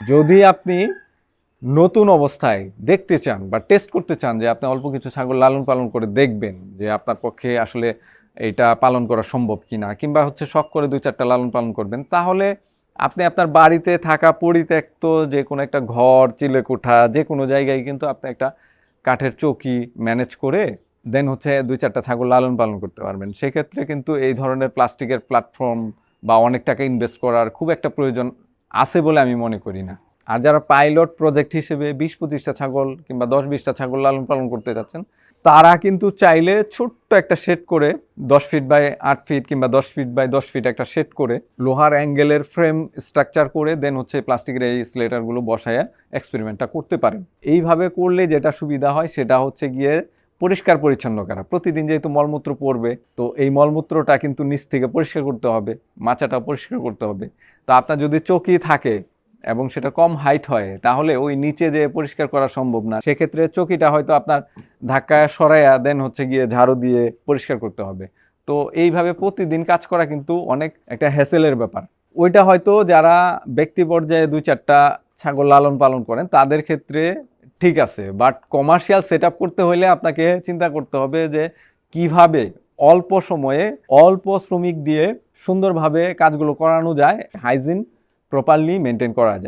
যদি আপনি নতুন অবস্থায় দেখতে চান বা টেস্ট করতে চান যে আপনি অল্প কিছু ছাগল লালন পালন করে দেখবেন যে আপনার পক্ষে আসলে এটা পালন করা সম্ভব কি না কিংবা হচ্ছে শখ করে দুই চারটা লালন পালন করবেন, তাহলে আপনি আপনার বাড়িতে থাকা পরিত্যক্ত যে কোনো একটা ঘর, চিলেকোঠা যে কোনো জায়গায় কিন্তু আপনি একটা কাঠের চৌকি ম্যানেজ করে দেন হচ্ছে দুই চারটা ছাগল লালন পালন করতে পারবেন। সেক্ষেত্রে কিন্তু এই ধরনের প্লাস্টিকের প্ল্যাটফর্ম বা অনেক টাকা ইনভেস্ট করার খুব একটা প্রয়োজন আছে বলে আমি মনে করি না। আর যারা পাইলট প্রজেক্ট হিসেবে বিশ পঁচিশটা ছাগল কিংবা দশ বিশটা ছাগল লালন পালন করতে যাচ্ছেন, তারা কিন্তু চাইলে ছোট্ট একটা সেট করে দশ ফিট বাই আট ফিট কিংবা দশ ফিট বাই দশ ফিট একটা সেট করে লোহার অ্যাঙ্গেলের ফ্রেম স্ট্রাকচার করে দেন হচ্ছে প্লাস্টিকের এই স্লেটারগুলো বসায় এক্সপেরিমেন্টটা করতে পারেন। এইভাবে করলে যেটা সুবিধা হয় সেটা হচ্ছে গিয়ে পরিষ্কার পরিচ্ছন্ন করা। প্রতিদিন যেহেতু মলমূত্র পড়বে তো এই মলমূত্রটা কিন্তু নিচ থেকে পরিষ্কার করতে হবে মাচাটা পরিষ্কার করতে হবে। তো আপনার যদি চকি থাকে এবং সেটা কম হাইট হয়, তাহলে ওই নিচে যে পরিষ্কার করা সম্ভব না। সেক্ষেত্রে চকিটা হয়তো আপনার ধাক্কায় সরাইয়া দেন হচ্ছে গিয়ে ঝাড়ু দিয়ে পরিষ্কার করতে হবে। তো এইভাবে প্রতিদিন কাজ করা কিন্তু অনেক একটা হ্যাসেলের ব্যাপার। ওইটা হয়তো যারা ব্যক্তি পর্যায়ে দুই চারটা ছাগল লালন পালন করেন, তাদের ক্ষেত্রে ঠিক আছে বাট কমার্শিয়াল সেট করতে হলে আপনাকে চিন্তা করতে হবে যে কীভাবে অল্প সময়ে অল্প শ্রমিক দিয়ে সুন্দরভাবে কাজগুলো করানো যায় হাইজিন প্রপারলি মেনটেন করা যায়।